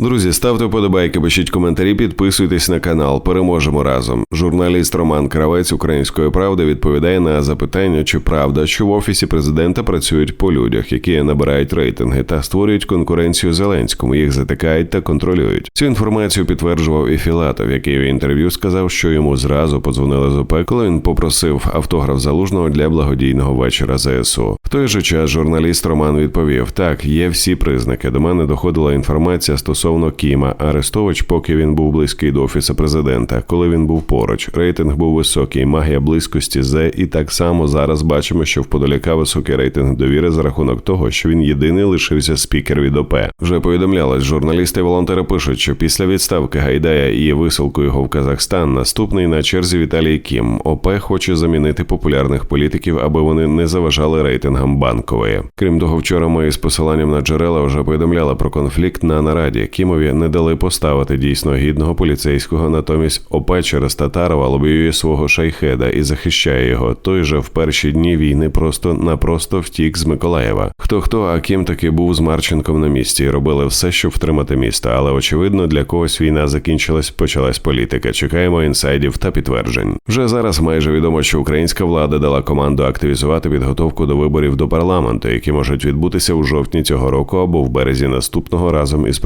Друзі, ставте вподобайки, пишіть коментарі, підписуйтесь на канал. Переможемо разом. Журналіст Роман Кравець Української правди відповідає на запитання, чи правда, що в офісі президента працюють по людях, які набирають рейтинги та створюють конкуренцію Зеленському. Їх затикають та контролюють. Цю інформацію підтверджував і Філатов, який в інтерв'ю сказав, що йому зразу подзвонили з ОП, коли він попросив автограф залужного для благодійного вечора ЗСУ. В той же час журналіст Роман відповів: так, є всі признаки. До мене доходила інформація стосовно Кіма Арестович, поки він був близький до офісу президента. Коли він був поруч, рейтинг був високий, магія близькості Зе, і так само зараз бачимо, що в Подоляка високий рейтинг довіри за рахунок того, що він єдиний лишився спікер від ОП. Вже повідомлялось, журналісти і волонтери пишуть, що після відставки Гайдая і висилку його в Казахстан наступний на черзі Віталій Кім. ОП хоче замінити популярних політиків, аби вони не заважали рейтингам банкової. Крім того, вчора ми з посиланням на джерела вже повідомляли про конфлікт на нараді. Кімові не дали поставити дійсно гідного поліцейського. Натомість ОП через Татарова лобіює свого шайхеда і захищає його. Той же в перші дні війни просто-напросто втік з Миколаєва. Хто хто, а ким таки був з Марченком на місці і робили все, щоб втримати місто. Але очевидно, для когось війна закінчилась, почалась політика. Чекаємо інсайдів та підтверджень. Вже зараз майже відомо, що українська влада дала команду активізувати підготовку до виборів до парламенту, які можуть відбутися у жовтні цього року або в березі наступного разом із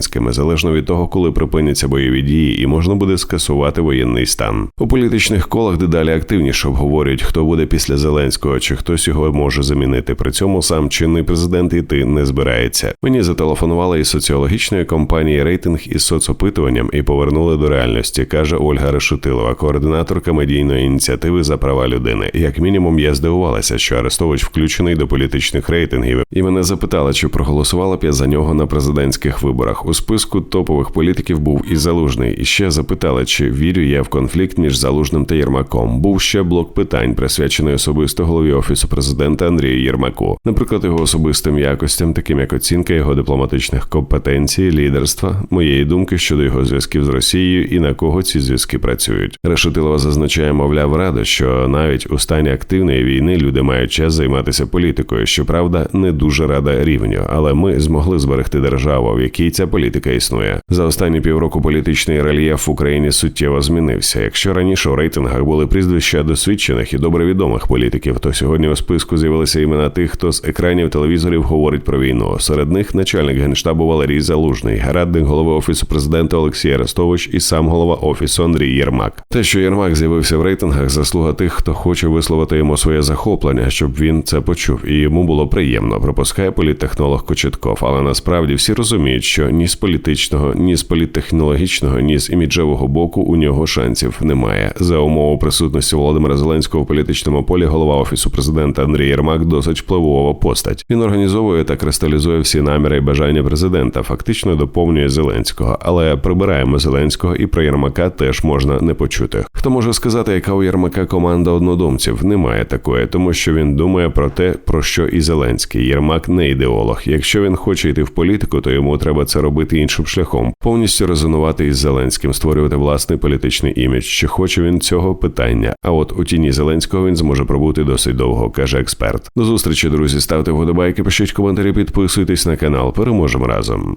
президентськими, залежно від того, коли припиняться бойові дії, і можна буде скасувати воєнний стан. У політичних колах дедалі активніше обговорюють, хто буде після Зеленського, чи хтось його може замінити. При цьому сам чинний президент іти не збирається. Мені зателефонували із соціологічної компанії рейтинг із соцопитуванням і повернули до реальності, каже Ольга Решетилова, координаторка медійної ініціативи за права людини. Як мінімум, я здивувалася, що Арестович включений до політичних рейтингів, і мене запитали, чи проголосувала б я за нього на президентських виборах. У списку топових політиків був і залужний. І ще запитали, чи вірю я в конфлікт між залужним та Єрмаком. Був ще блок питань, присвячений особисто голові офісу президента Андрію Єрмаку, наприклад, його особистим якостям, таким як оцінка його дипломатичних компетенцій, лідерства, моєї думки щодо його зв'язків з Росією і на кого ці зв'язки працюють. Решетилова зазначає, мовляв, рада, що навіть у стані активної війни люди мають час займатися політикою. Щоправда, не дуже рада рівню, але ми змогли зберегти державу, в якій ця політика існує. За останні півроку політичний рельєф в Україні суттєво змінився. Якщо раніше у рейтингах були прізвища досвідчених і добре відомих політиків, то сьогодні у списку з'явилися імена тих, хто з екранів телевізорів говорить про війну. Серед них начальник генштабу Валерій Залужний, радник голови офісу президента Олексій Арестович і сам голова офісу Андрій Єрмак. Те, що Єрмак з'явився в рейтингах, заслуга тих, хто хоче висловити йому своє захоплення, щоб він це почув, і йому було приємно. Пропускає політтехнолог Кочетков, але насправді всі розуміють, що ні з політичного, ні з політтехнологічного, ні з іміджевого боку у нього шансів немає. За умову присутності Володимира Зеленського в політичному полі голова офісу президента Андрій Єрмак досить впливова постать. Він організовує та кристалізує всі наміри і бажання президента, фактично доповнює Зеленського, але прибираємо Зеленського і про Єрмака теж можна не почути. Хто може сказати, яка у Єрмака команда однодумців? Немає такої, тому що він думає про те, про що і Зеленський. Єрмак не ідеолог. Якщо він хоче йти в політику, то йому треба це робити іншим шляхом, повністю резонувати із Зеленським, створювати власний політичний імідж. Чи хоче він цього питання? А от у тіні Зеленського він зможе пробути досить довго, каже експерт. До зустрічі, друзі. Ставте вподобайки, пишіть коментарі, підписуйтесь на канал. Переможемо разом.